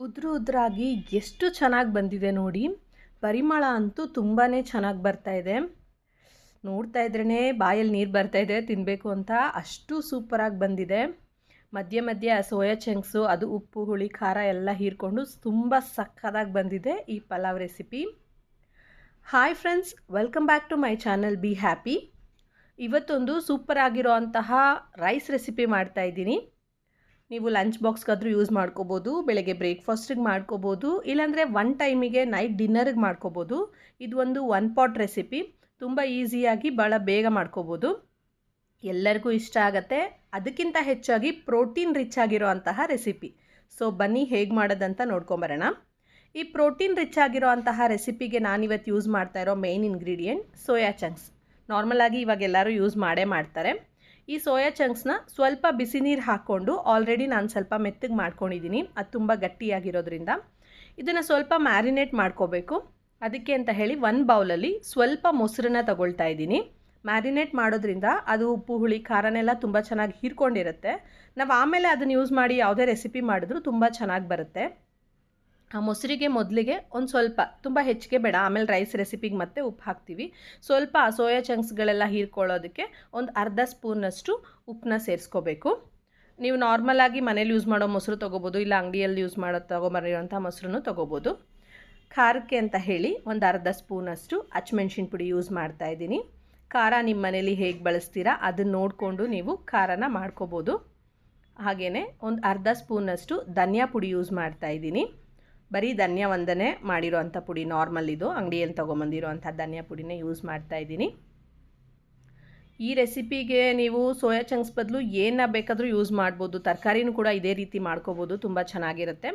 ಉದುರು ಉದ್ರಾಗಿ ಎಷ್ಟು ಚೆನ್ನಾಗಿ ಬಂದಿದೆ ನೋಡಿ. ಪರಿಮಳ ಅಂತೂ ತುಂಬಾ ಚೆನ್ನಾಗಿ ಬರ್ತಾ ಇದೆ. ನೋಡ್ತಾ ಇದ್ರೇ ಬಾಯಲ್ಲಿ ನೀರು ಬರ್ತಾ ಇದೆ ತಿನ್ನಬೇಕು ಅಂತ. ಅಷ್ಟು ಸೂಪರಾಗಿ ಬಂದಿದೆ. ಮಧ್ಯ ಮಧ್ಯ ಸೋಯಾ ಚಂಕ್ಸು, ಅದು ಉಪ್ಪು, ಹುಳಿ, ಖಾರ ಎಲ್ಲ ಹೀರ್ಕೊಂಡು ತುಂಬ ಸಕ್ಕದಾಗಿ ಬಂದಿದೆ ಈ pulao recipe hi friends welcome back to my channel be happy ಇವತ್ತೊಂದು ಸೂಪರ್ ಆಗಿರೋ ಅಂತಹ ರೈಸ್ ರೆಸಿಪಿ ಮಾಡ್ತಾ ಇದ್ದೀನಿ. ನೀವು ಲಂಚ್ ಬಾಕ್ಸ್ಗಾದರೂ ಯೂಸ್ ಮಾಡ್ಕೋಬೋದು, ಬೆಳಗ್ಗೆ ಬ್ರೇಕ್ಫಾಸ್ಟಿಗೆ ಮಾಡ್ಕೋಬೋದು, ಇಲ್ಲಾಂದರೆ ಒನ್ ಟೈಮಿಗೆ ನೈಟ್ ಡಿನ್ನರಿಗೆ ಮಾಡ್ಕೋಬೋದು. ಇದು ಒಂದು ಒನ್ ಪಾಟ್ ರೆಸಿಪಿ ತುಂಬ ಈಸಿಯಾಗಿ ಭಾಳ ಬೇಗ ಮಾಡ್ಕೋಬೋದು. ಎಲ್ಲರಿಗೂ ಇಷ್ಟ ಆಗುತ್ತೆ. ಅದಕ್ಕಿಂತ ಹೆಚ್ಚಾಗಿ ಪ್ರೋಟೀನ್ ರಿಚ್ ಆಗಿರೋ ಅಂತಹ ರೆಸಿಪಿ ಸೊ ಬನ್ನಿ ಹೇಗೆ ಮಾಡೋದಂತ ನೋಡ್ಕೊಂಬರೋಣ. ಈ ಪ್ರೋಟೀನ್ ರಿಚ್ ಆಗಿರೋ ಅಂತಹ ರೆಸಿಪಿಗೆ ನಾನಿವತ್ತು ಯೂಸ್ ಮಾಡ್ತಾ ಇರೋ ಮೇಯ್ನ್ ಇಂಗ್ರೀಡಿಯೆಂಟ್ ಸೋಯಾ ಚಂಕ್ಸ್ ನಾರ್ಮಲಾಗಿ ಇವಾಗ ಎಲ್ಲರೂ ಯೂಸ್ ಮಾಡೇ ಮಾಡ್ತಾರೆ. ಈ ಸೋಯಾ ಚಂಕ್ಸ್ನ ಸ್ವಲ್ಪ ಬಿಸಿ ನೀರು ಹಾಕ್ಕೊಂಡು ಆಲ್ರೆಡಿ ನಾನು ಸ್ವಲ್ಪ ಮೆತ್ತಗೆ ಮಾಡ್ಕೊಂಡಿದ್ದೀನಿ ಅದು ತುಂಬ ಗಟ್ಟಿಯಾಗಿರೋದ್ರಿಂದ. ಇದನ್ನು ಸ್ವಲ್ಪ ಮ್ಯಾರಿನೇಟ್ ಮಾಡ್ಕೋಬೇಕು. ಅದಕ್ಕೆ ಅಂತ ಹೇಳಿ ಒನ್ ಬೌಲಲ್ಲಿ ಸ್ವಲ್ಪ ಮೊಸರನ್ನ ತಗೊಳ್ತಾ ಇದ್ದೀನಿ. ಮ್ಯಾರಿನೇಟ್ ಮಾಡೋದ್ರಿಂದ ಅದು ಉಪ್ಪು, ಹುಳಿ, ಖಾರನೆಲ್ಲ ತುಂಬ ಚೆನ್ನಾಗಿ ಹೀರ್ಕೊಂಡಿರುತ್ತೆ. ನಾವು ಆಮೇಲೆ ಅದನ್ನು ಯೂಸ್ ಮಾಡಿ ಯಾವುದೇ ರೆಸಿಪಿ ಮಾಡಿದ್ರೂ ತುಂಬ ಚೆನ್ನಾಗಿ ಬರುತ್ತೆ. ಆ ಮೊಸರಿಗೆ ಮೊದಲಿಗೆ ಒಂದು ಸ್ವಲ್ಪ, ತುಂಬ ಹೆಚ್ಚಿಗೆ ಬೇಡ, ಆಮೇಲೆ ರೈಸ್ ರೆಸಿಪಿಗೆ ಮತ್ತೆ ಉಪ್ಪು ಹಾಕ್ತೀವಿ. ಸ್ವಲ್ಪ ಸೋಯಾ ಚಂಕ್ಸ್ಗಳೆಲ್ಲ ಹೀರ್ಕೊಳ್ಳೋದಕ್ಕೆ ಒಂದು ಅರ್ಧ ಸ್ಪೂನಷ್ಟು ಉಪ್ಪನ್ನ ಸೇರಿಸ್ಕೋಬೇಕು. ನೀವು ನಾರ್ಮಲಾಗಿ ಮನೇಲಿ ಯೂಸ್ ಮಾಡೋ ಮೊಸರು ತೊಗೋಬೋದು, ಇಲ್ಲ ಅಂಗಡಿಯಲ್ಲಿ ಯೂಸ್ ಮಾಡೋ ತೊಗೊಂಬರಿರೋಂಥ ಮೊಸರನ್ನು ತೊಗೋಬೋದು. ಖಾರಕ್ಕೆ ಅಂತ ಹೇಳಿ ಒಂದು ಅರ್ಧ ಸ್ಪೂನಷ್ಟು ಅಚ್ಚಮೆಣ್ಸಿನ ಪುಡಿ ಯೂಸ್ ಮಾಡ್ತಾ ಇದ್ದೀನಿ. ಖಾರ ನಿಮ್ಮ ಮನೇಲಿ ಹೇಗೆ ಬಳಸ್ತೀರಾ ಅದನ್ನು ನೋಡಿಕೊಂಡು ನೀವು ಖಾರನ ಮಾಡ್ಕೋಬೋದು. ಹಾಗೆಯೇ ಒಂದು ಅರ್ಧ ಸ್ಪೂನಷ್ಟು ಧನಿಯಾ ಪುಡಿ ಯೂಸ್ ಮಾಡ್ತಾ ಇದ್ದೀನಿ. ಬರೀ ಧನ್ಯ ಒಂದನೇ ಮಾಡಿರೋ ಪುಡಿ ನಾರ್ಮಲ್ ಇದು. ಅಂಗಡಿಯಲ್ಲಿ ತೊಗೊಂಬಂದಿರೋ ಅಂಥ ಧನ್ಯ ಪುಡಿನೇ ಯೂಸ್ ಮಾಡ್ತಾ ಇದ್ದೀನಿ. ಈ ರೆಸಿಪಿಗೆ ನೀವು ಸೋಯಾ ಚಂಕ್ಸ್ ಬದಲು ಏನ ಬೇಕಾದರೂ ಯೂಸ್ ಮಾಡ್ಬೋದು. ತರಕಾರಿನೂ ಕೂಡ ಇದೇ ರೀತಿ ಮಾಡ್ಕೋಬೋದು. ತುಂಬ ಚೆನ್ನಾಗಿರುತ್ತೆ.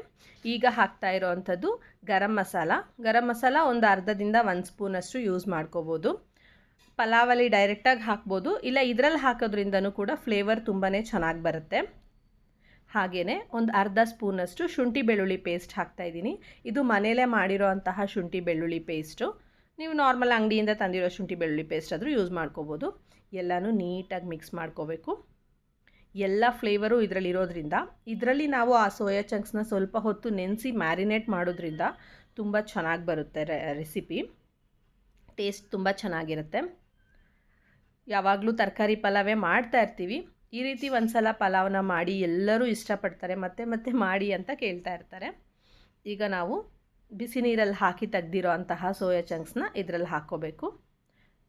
ಈಗ ಹಾಕ್ತಾ ಇರೋವಂಥದ್ದು ಗರಂ ಮಸಾಲ. ಗರಂ ಮಸಾಲ ಒಂದು ಅರ್ಧದಿಂದ ಒಂದು ಸ್ಪೂನಷ್ಟು ಯೂಸ್ ಮಾಡ್ಕೋಬೋದು. ಪಲಾವಲ್ಲಿ ಡೈರೆಕ್ಟಾಗಿ ಹಾಕ್ಬೋದು. ಇಲ್ಲ ಇದರಲ್ಲಿ ಹಾಕೋದ್ರಿಂದನೂ ಕೂಡ ಫ್ಲೇವರ್ ತುಂಬಾ ಚೆನ್ನಾಗಿ ಬರುತ್ತೆ. ಹಾಗೆಯೇ ಒಂದು ಅರ್ಧ ಸ್ಪೂನಷ್ಟು ಶುಂಠಿ ಬೆಳ್ಳುಳ್ಳಿ ಪೇಸ್ಟ್ ಹಾಕ್ತಾಯಿದ್ದೀನಿ ಇದು ಮನೆಯಲ್ಲೇ ಮಾಡಿರೋ ಅಂತಹ ಶುಂಠಿ ಬೆಳ್ಳುಳ್ಳಿ ಪೇಸ್ಟು ನೀವು ನಾರ್ಮಲ್ ಅಂಗಡಿಯಿಂದ ತಂದಿರೋ ಶುಂಠಿ ಬೆಳ್ಳುಳ್ಳಿ ಪೇಸ್ಟ್ ಆದರೂ ಯೂಸ್ ಮಾಡ್ಕೋಬೋದು. ಎಲ್ಲನೂ ನೀಟಾಗಿ ಮಿಕ್ಸ್ ಮಾಡ್ಕೋಬೇಕು. ಎಲ್ಲ ಫ್ಲೇವರು ಇದರಲ್ಲಿರೋದ್ರಿಂದ ಇದರಲ್ಲಿ ನಾವು ಆ ಸೋಯಾ ಚಂಕ್ಸ್ನ ಸ್ವಲ್ಪ ಹೊತ್ತು ನೆನೆಸಿ ಮ್ಯಾರಿನೇಟ್ ಮಾಡೋದ್ರಿಂದ ತುಂಬ ಚೆನ್ನಾಗಿ ಬರುತ್ತೆ ರೆಸಿಪಿ ಟೇಸ್ಟ್ ತುಂಬ ಚೆನ್ನಾಗಿರುತ್ತೆ. ಯಾವಾಗಲೂ ತರಕಾರಿ ಪಲಾವೇ ಮಾಡ್ತಾ ಇರ್ತೀವಿ. ಈ ರೀತಿ ಒಂದು ಸಲ ಪಲಾವ್ನ ಮಾಡಿ ಎಲ್ಲರೂ ಇಷ್ಟಪಡ್ತಾರೆ, ಮತ್ತೆ ಮತ್ತೆ ಮಾಡಿ ಅಂತ ಕೇಳ್ತಾ ಇರ್ತಾರೆ. ಈಗ ನಾವು ಬಿಸಿ ನೀರಲ್ಲಿ ಹಾಕಿ ತೆಗ್ದಿರೋ ಅಂತಹ ಸೋಯಾ ಚಂಕ್ಸ್ನ ಇದರಲ್ಲಿ ಹಾಕ್ಕೋಬೇಕು.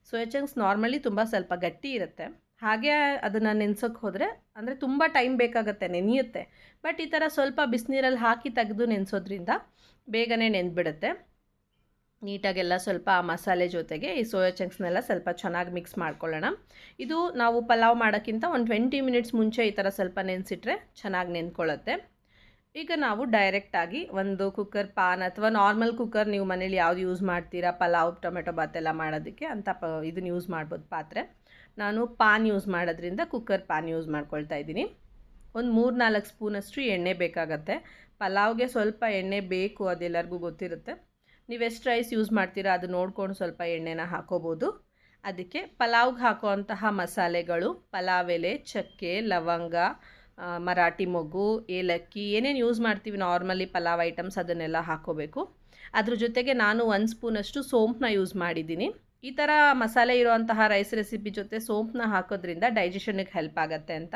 ಸೋಯಾ ಚಂಕ್ಸ್ ನಾರ್ಮಲಿ ತುಂಬ ಸ್ವಲ್ಪ ಗಟ್ಟಿ ಇರುತ್ತೆ. ಹಾಗೆ ಅದನ್ನು ನೆನ್ಸೋಕ್ಕೆ ಹೋದರೆ, ಅಂದರೆ ತುಂಬ ಟೈಮ್ ಬೇಕಾಗುತ್ತೆ, ನೆನೆಯುತ್ತೆ. ಬಟ್ ಈ ಥರ ಸ್ವಲ್ಪ ಬಿಸಿನೀರಲ್ಲಿ ಹಾಕಿ ತೆಗೆದು ನೆನೆಸೋದ್ರಿಂದ ಬೇಗನೆ ನೆಂದ್ಬಿಡುತ್ತೆ ನೀಟಾಗೆಲ್ಲ ಸ್ವಲ್ಪ ಆ ಮಸಾಲೆ ಜೊತೆಗೆ ಈ ಸೋಯಾ ಚಂಕ್ಸ್ನೆಲ್ಲ ಸ್ವಲ್ಪ ಚೆನ್ನಾಗಿ ಮಿಕ್ಸ್ ಮಾಡ್ಕೊಳ್ಳೋಣ. ಇದು ನಾವು ಪಲಾವ್ ಮಾಡೋಕ್ಕಿಂತ ಒಂದು ಟ್ವೆಂಟಿ ಮಿನಿಟ್ಸ್ ಮುಂಚೆ ಈ ಥರ ಸ್ವಲ್ಪ ನೆನೆಸಿಟ್ರೆ ಚೆನ್ನಾಗಿ ನೆನ್ಕೊಳ್ಳುತ್ತೆ. ಈಗ ನಾವು ಡೈರೆಕ್ಟಾಗಿ ಒಂದು ಕುಕ್ಕರ್ ಪಾನ್ ಅಥವಾ ನಾರ್ಮಲ್ ಕುಕ್ಕರ್ ನೀವು ಮನೇಲಿ ಯಾವ್ದು ಯೂಸ್ ಮಾಡ್ತೀರಾ, ಪಲಾವ್, ಟೊಮೆಟೊ ಬಾತ್ ಎಲ್ಲ ಮಾಡೋದಕ್ಕೆ ಅಂತ ಪ ಇದನ್ನು ಯೂಸ್ ಮಾಡ್ಬೋದು ಪಾತ್ರೆ. ನಾನು ಪಾನ್ ಯೂಸ್ ಮಾಡೋದ್ರಿಂದ ಕುಕ್ಕರ್ ಪಾನ್ ಯೂಸ್ ಮಾಡ್ಕೊಳ್ತಾ ಇದ್ದೀನಿ. ಒಂದು ಮೂರು ನಾಲ್ಕು ಸ್ಪೂನಷ್ಟು ಎಣ್ಣೆ ಬೇಕಾಗತ್ತೆ. ಪಲಾವ್ಗೆ ಸ್ವಲ್ಪ ಎಣ್ಣೆ ಬೇಕು ಅದೆಲ್ಲರಿಗೂ ಗೊತ್ತಿರುತ್ತೆ. ನೀವು ಎಷ್ಟು ರೈಸ್ ಯೂಸ್ ಮಾಡ್ತೀರಾ ಅದು ನೋಡ್ಕೊಂಡು ಸ್ವಲ್ಪ ಎಣ್ಣೆನ ಹಾಕೋಬೋದು. ಅದಕ್ಕೆ ಪಲಾವ್ಗೆ ಹಾಕುವಂತಹ ಮಸಾಲೆಗಳು, ಪಲಾವ್ ಎಲೆ, ಚಕ್ಕೆ, ಲವಂಗ ಮರಾಠಿ ಮೊಗ್ಗು, ಏಲಕ್ಕಿ, ಏನೇನು ಯೂಸ್ ಮಾಡ್ತೀವಿ ನಾರ್ಮಲಿ ಪಲಾವ್ ಐಟಮ್ಸ್ ಅದನ್ನೆಲ್ಲ ಹಾಕೋಬೇಕು. ಅದ್ರ ಜೊತೆಗೆ ನಾನು ಒಂದು ಸ್ಪೂನಷ್ಟು ಸೋಂಪನ್ನ ಯೂಸ್ ಮಾಡಿದ್ದೀನಿ. ಈ ಥರ ಮಸಾಲೆ ಇರುವಂತಹ ರೈಸ್ ರೆಸಿಪಿ ಜೊತೆ ಸೋಂಪನ್ನ ಹಾಕೋದ್ರಿಂದ ಡೈಜೆಷನಿಗೆ ಹೆಲ್ಪ್ ಆಗುತ್ತೆ ಅಂತ.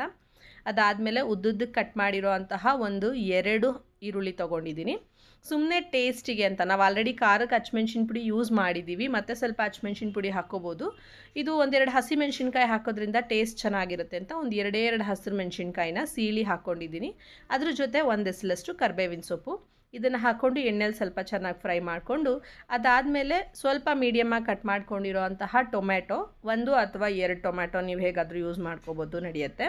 ಅದಾದಮೇಲೆ ಉದ್ದುದ್ದಕ್ಕೆ ಕಟ್ ಮಾಡಿರೋ ಅಂತಹ ಒಂದು ಎರಡು ಈರುಳ್ಳಿ ತೊಗೊಂಡಿದ್ದೀನಿ. ಸುಮ್ಮನೆ ಟೇಸ್ಟಿಗೆ ಅಂತ, ನಾವು ಆಲ್ರೆಡಿ ಖಾರಕ್ಕೆ ಹಚ್ಮೆಣ್ಸಿನ ಪುಡಿ ಯೂಸ್ ಮಾಡಿದ್ದೀವಿ ಮತ್ತು ಸ್ವಲ್ಪ ಹಚ್ಮೆಣ್ಸಿನ ಪುಡಿ ಹಾಕ್ಕೋಬೋದು ಇದು ಒಂದೆರಡು ಹಸಿ ಮೆಣಸಿನ್ಕಾಯಿ ಹಾಕೋದ್ರಿಂದ ಟೇಸ್ಟ್ ಚೆನ್ನಾಗಿರುತ್ತೆ ಅಂತ ಒಂದು ಎರಡೇ ಎರಡು ಹಸಿರು ಮೆಣಸಿನ್ಕಾಯಿನ ಸೀಳಿ ಹಾಕ್ಕೊಂಡಿದ್ದೀನಿ ಅದ್ರ ಜೊತೆ ಒಂದು ಎಸಲಷ್ಟು ಕರ್ಬೇವಿನ ಸೊಪ್ಪು. ಇದನ್ನು ಹಾಕ್ಕೊಂಡು ಎಣ್ಣೆಲಿ ಸ್ವಲ್ಪ ಚೆನ್ನಾಗಿ ಫ್ರೈ ಮಾಡಿಕೊಂಡು, ಅದಾದಮೇಲೆ ಸ್ವಲ್ಪ ಮೀಡಿಯಮಾಗಿ ಕಟ್ ಮಾಡ್ಕೊಂಡಿರೋ ಅಂತಹ ಟೊಮ್ಯಾಟೊ, ಒಂದು ಅಥವಾ ಎರಡು ಟೊಮ್ಯಾಟೊ ನೀವು ಹೇಗಾದರೂ ಯೂಸ್ ಮಾಡ್ಕೋಬೋದು, ನಡೆಯುತ್ತೆ.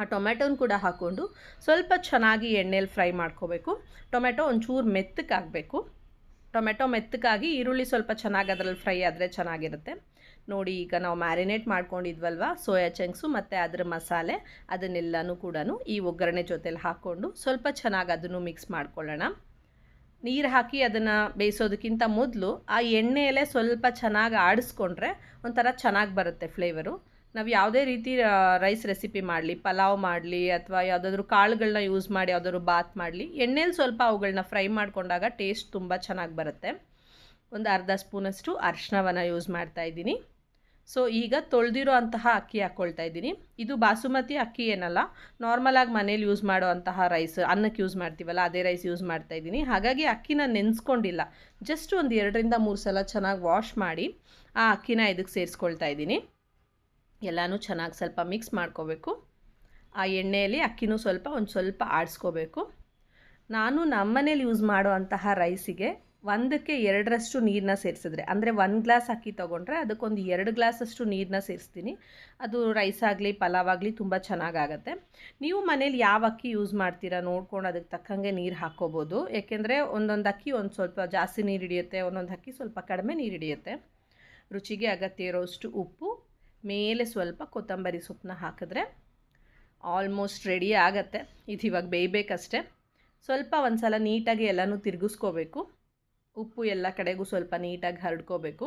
ಆ ಟೊಮ್ಯಾಟೋನ ಕೂಡ ಹಾಕ್ಕೊಂಡು ಸ್ವಲ್ಪ ಚೆನ್ನಾಗಿ ಎಣ್ಣೆಯಲ್ಲಿ ಫ್ರೈ ಮಾಡ್ಕೋಬೇಕು. ಟೊಮೆಟೊ ಒಂಚೂರು ಮೆತ್ತಕ್ಕಾಗಬೇಕು ಟೊಮೆಟೊ ಮೆತ್ತಕ್ಕಾಗಿ ಈರುಳ್ಳಿ ಸ್ವಲ್ಪ ಚೆನ್ನಾಗಿ ಅದರಲ್ಲಿ ಫ್ರೈ ಆದರೆ ಚೆನ್ನಾಗಿರುತ್ತೆ. ನೋಡಿ, ಈಗ ನಾವು ಮ್ಯಾರಿನೇಟ್ ಮಾಡ್ಕೊಂಡಿದ್ವಲ್ವ? ಸೋಯಾ ಚಂಕ್ಸು ಮತ್ತು ಅದರ ಮಸಾಲೆ ಅದನ್ನೆಲ್ಲನೂ ಕೂಡ ಈ ಒಗ್ಗರಣೆ ಜೊತೆಲಿ ಹಾಕ್ಕೊಂಡು ಸ್ವಲ್ಪ ಚೆನ್ನಾಗಿ ಅದನ್ನು ಮಿಕ್ಸ್ ಮಾಡ್ಕೊಳ್ಳೋಣ. ನೀರು ಹಾಕಿ ಅದನ್ನು ಬೇಯಿಸೋದಕ್ಕಿಂತ ಮೊದಲು ಆ ಎಣ್ಣೆಯಲ್ಲೇ ಸ್ವಲ್ಪ ಚೆನ್ನಾಗಿ ಆಡಿಸ್ಕೊಂಡ್ರೆ ಒಂಥರ ಚೆನ್ನಾಗಿ ಬರುತ್ತೆ ಫ್ಲೇವರು. ನಾವು ಯಾವುದೇ ರೀತಿ ರೈಸ್ ರೆಸಿಪಿ ಮಾಡಲಿ, ಪಲಾವ್ ಮಾಡಲಿ ಅಥವಾ ಯಾವುದಾದ್ರೂ ಕಾಳುಗಳನ್ನ ಯೂಸ್ ಮಾಡಿ, ಯಾವುದಾದ್ರು ಬಾತ್ ಮಾಡಲಿ, ಎಣ್ಣೆಲಿ ಸ್ವಲ್ಪ ಅವುಗಳನ್ನ ಫ್ರೈ ಮಾಡಿಕೊಂಡಾಗ ಟೇಸ್ಟ್ ತುಂಬ ಚೆನ್ನಾಗಿ ಬರುತ್ತೆ. ಒಂದು ಅರ್ಧ ಸ್ಪೂನಷ್ಟು ಅರ್ಶಿನವನ್ನು ಯೂಸ್ ಮಾಡ್ತಾ ಇದ್ದೀನಿ. ಸೊ ಈಗ ತೊಳೆದಿರೋ ಅಂತಹ ಅಕ್ಕಿ ಹಾಕ್ಕೊಳ್ತಾ ಇದ್ದೀನಿ. ಇದು ಬಾಸುಮತಿ ಅಕ್ಕಿ ಏನಲ್ಲ ನಾರ್ಮಲಾಗಿ ಮನೇಲಿ ಯೂಸ್ ಮಾಡೋ ಅಂತಹ ರೈಸ್ ಅನ್ನಕ್ಕೆ ಯೂಸ್ ಮಾಡ್ತೀವಲ್ಲ, ಅದೇ ರೈಸ್ ಯೂಸ್ ಮಾಡ್ತಾ ಇದ್ದೀನಿ. ಹಾಗಾಗಿ ಅಕ್ಕಿನ ನೆನೆಸ್ಕೊಂಡಿಲ್ಲ. ಜಸ್ಟ್ ಒಂದು ಎರಡರಿಂದ ಮೂರು ಸಲ ಚೆನ್ನಾಗಿ ವಾಶ್ ಮಾಡಿ, ಆ ಅಕ್ಕಿನ ಇದಕ್ಕೆ ಸೇರಿಸ್ಕೊಳ್ತಾ ಇದ್ದೀನಿ. ಎಲ್ಲನೂ ಚೆನ್ನಾಗಿ ಸ್ವಲ್ಪ ಮಿಕ್ಸ್ ಮಾಡ್ಕೋಬೇಕು. ಆ ಎಣ್ಣೆಯಲ್ಲಿ ಅಕ್ಕಿನೂ ಸ್ವಲ್ಪ, ಒಂದು ಸ್ವಲ್ಪ ಆಡಿಸ್ಕೋಬೇಕು. ನಾನು ನಮ್ಮನೇಲಿ ಯೂಸ್ ಮಾಡುವಂತಹ ರೈಸಿಗೆ ಒಂದಕ್ಕೆ ಎರಡರಷ್ಟು ನೀರನ್ನ ಸೇರಿಸಿದ್ರೆ, ಅಂದರೆ ಒಂದು ಗ್ಲಾಸ್ ಅಕ್ಕಿ ತೊಗೊಂಡ್ರೆ ಅದಕ್ಕೊಂದು ಎರಡು ಗ್ಲಾಸಷ್ಟು ನೀರನ್ನ ಸೇರಿಸ್ತೀನಿ. ಅದು ರೈಸ್ ಆಗಲಿ, ಪಲಾವ್ ಆಗಲಿ ತುಂಬ ಚೆನ್ನಾಗಾಗತ್ತೆ. ನೀವು ಮನೇಲಿ ಯಾವ ಅಕ್ಕಿ ಯೂಸ್ ಮಾಡ್ತೀರಾ ನೋಡ್ಕೊಂಡು ಅದಕ್ಕೆ ತಕ್ಕಂಗೆ ನೀರು ಹಾಕ್ಕೋಬೋದು. ಏಕೆಂದರೆ ಒಂದೊಂದು ಅಕ್ಕಿ ಒಂದು ಸ್ವಲ್ಪ ಜಾಸ್ತಿ ನೀರು ಹಿಡಿಯುತ್ತೆ, ಒಂದೊಂದು ಅಕ್ಕಿ ಸ್ವಲ್ಪ ಕಡಿಮೆ ನೀರು ಹಿಡಿಯುತ್ತೆ. ರುಚಿಗೆ ಅಗತ್ಯ ಇರೋಷ್ಟು ಉಪ್ಪು. ಮೇಲೆ ಸ್ವಲ್ಪ ಕೊತ್ತಂಬರಿ ಸೊಪ್ಪನ್ನ ಹಾಕಿದ್ರೆ ಆಲ್ಮೋಸ್ಟ್ ರೆಡಿ ಆಗತ್ತೆ. ಇದು ಇವಾಗ ಬೇಯಬೇಕಷ್ಟೆ. ಸ್ವಲ್ಪ ಒಂದು ಸಲ ನೀಟಾಗಿ ಎಲ್ಲನೂ ತಿರುಗಿಸ್ಕೋಬೇಕು. ಉಪ್ಪು ಎಲ್ಲ ಕಡೆಗೂ ಸ್ವಲ್ಪ ನೀಟಾಗಿ ಹರಡ್ಕೋಬೇಕು.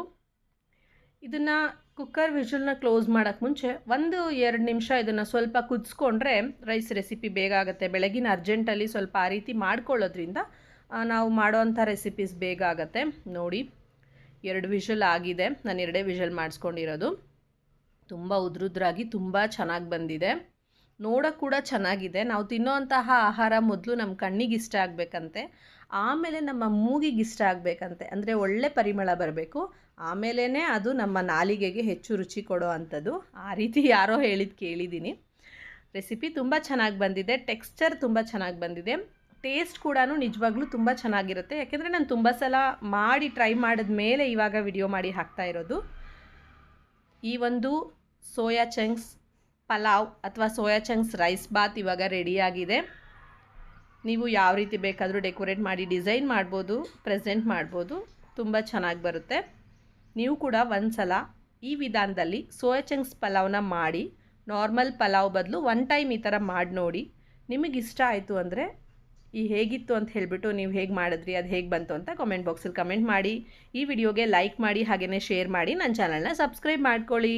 ಇದನ್ನು ಕುಕ್ಕರ್ ವಿಷಲ್ನ ಕ್ಲೋಸ್ ಮಾಡೋಕ್ಕೆ ಮುಂಚೆ ಒಂದು ಎರಡು ನಿಮಿಷ ಇದನ್ನು ಸ್ವಲ್ಪ ಕುದಿಸ್ಕೊಂಡ್ರೆ ರೈಸ್ ರೆಸಿಪಿ ಬೇಗ ಆಗುತ್ತೆ. ಬೆಳಗಿನ ಅರ್ಜೆಂಟಲ್ಲಿ ಸ್ವಲ್ಪ ಆ ರೀತಿ ಮಾಡ್ಕೊಳ್ಳೋದ್ರಿಂದ ನಾವು ಮಾಡೋವಂಥ ರೆಸಿಪೀಸ್ ಬೇಗ ಆಗುತ್ತೆ. ನೋಡಿ, ಎರಡು ವಿಷಲ್ ಆಗಿದೆ. ನಾನು ಎರಡೇ ವಿಷಲ್ ಮಾಡಿಸ್ಕೊಂಡಿರೋದು. ತುಂಬ ಉದ್ರುದ್ರಾಗಿ ತುಂಬ ಚೆನ್ನಾಗಿ ಬಂದಿದೆ. ನೋಡೋಕ್ಕೆ ಕೂಡ ಚೆನ್ನಾಗಿದೆ. ನಾವು ತಿನ್ನೋವಂತಹ ಆಹಾರ ಮೊದಲು ನಮ್ಮ ಕಣ್ಣಿಗೆ ಇಷ್ಟ ಆಗಬೇಕಂತೆ. ಆಮೇಲೆ ನಮ್ಮ ಮೂಗಿಗೆ ಇಷ್ಟ ಆಗಬೇಕಂತೆ. ಅಂದರೆ ಒಳ್ಳೆ ಪರಿಮಳ ಬರಬೇಕು. ಆಮೇಲೇ ಅದು ನಮ್ಮ ನಾಲಿಗೆಗೆ ಹೆಚ್ಚು ರುಚಿ ಕೊಡೋ ಅಂಥದ್ದು. ಆ ರೀತಿ ಯಾರೋ ಹೇಳಿದ್ದು ಕೇಳಿದ್ದೀನಿ ರೆಸಿಪಿ ತುಂಬ ಚೆನ್ನಾಗಿ ಬಂದಿದೆ. ಟೆಕ್ಸ್ಚರ್ ತುಂಬ ಚೆನ್ನಾಗಿ ಬಂದಿದೆ. ಟೇಸ್ಟ್ ಕೂಡ ನಿಜವಾಗ್ಲೂ ತುಂಬ ಚೆನ್ನಾಗಿರುತ್ತೆ. ಯಾಕೆಂದರೆ ನಾನು ತುಂಬ ಸಲ ಮಾಡಿ ಟ್ರೈ ಮಾಡಿದ ಮೇಲೆ ಇವಾಗ ವಿಡಿಯೋ ಮಾಡಿ ಹಾಕ್ತಾ ಇರೋದು. ಈ ಒಂದು ಸೋಯಾ ಚಂಕ್ಸ್, ಪಲಾವ್ ಅಥವಾ ಸೋಯಾ ಚಂಕ್ಸ್ ರೈಸ್ ಬಾತ್ ಇವಾಗ ರೆಡಿಯಾಗಿದೆ ನೀವು ಯಾವ ರೀತಿ ಬೇಕಾದರೂ ಡೆಕೋರೇಟ್ ಮಾಡಿ, ಡಿಸೈನ್ ಮಾಡ್ಬೋದು, ಪ್ರೆಸೆಂಟ್ ಮಾಡ್ಬೋದು, ತುಂಬ ಚೆನ್ನಾಗಿ ಬರುತ್ತೆ. ನೀವು ಕೂಡ ಒಂದು ಸಲ ಈ ವಿಧಾನದಲ್ಲಿ ಸೋಯಾ ಚಂಕ್ಸ್ ಪಲಾವ್ನ ಮಾಡಿ, ನಾರ್ಮಲ್ ಪಲಾವ್ ಬದಲು ಒನ್ ಟೈಮ್ ಈ ಥರ ಮಾಡಿ ನೋಡಿ. ನಿಮಗೆ ಇಷ್ಟ ಆಯಿತು ಅಂದರೆ ಈ ಹೇಗಿತ್ತು ಅಂತ ಹೇಳಿಬಿಟ್ಟು ನೀವು ಹೇಗೆ ಮಾಡಿದ್ರಿ, ಅದು ಹೇಗೆ ಬಂತು ಅಂತ ಕಾಮೆಂಟ್ ಬಾಕ್ಸಲ್ಲಿ ಕಮೆಂಟ್ ಮಾಡಿ. ಈ ವಿಡಿಯೋಗೆ ಲೈಕ್ ಮಾಡಿ ಹಾಗೆಯೇ ಶೇರ್ ಮಾಡಿ ನನ್ನ ಚಾನಲ್ನ ಸಬ್ಸ್ಕ್ರೈಬ್ ಮಾಡ್ಕೊಳ್ಳಿ.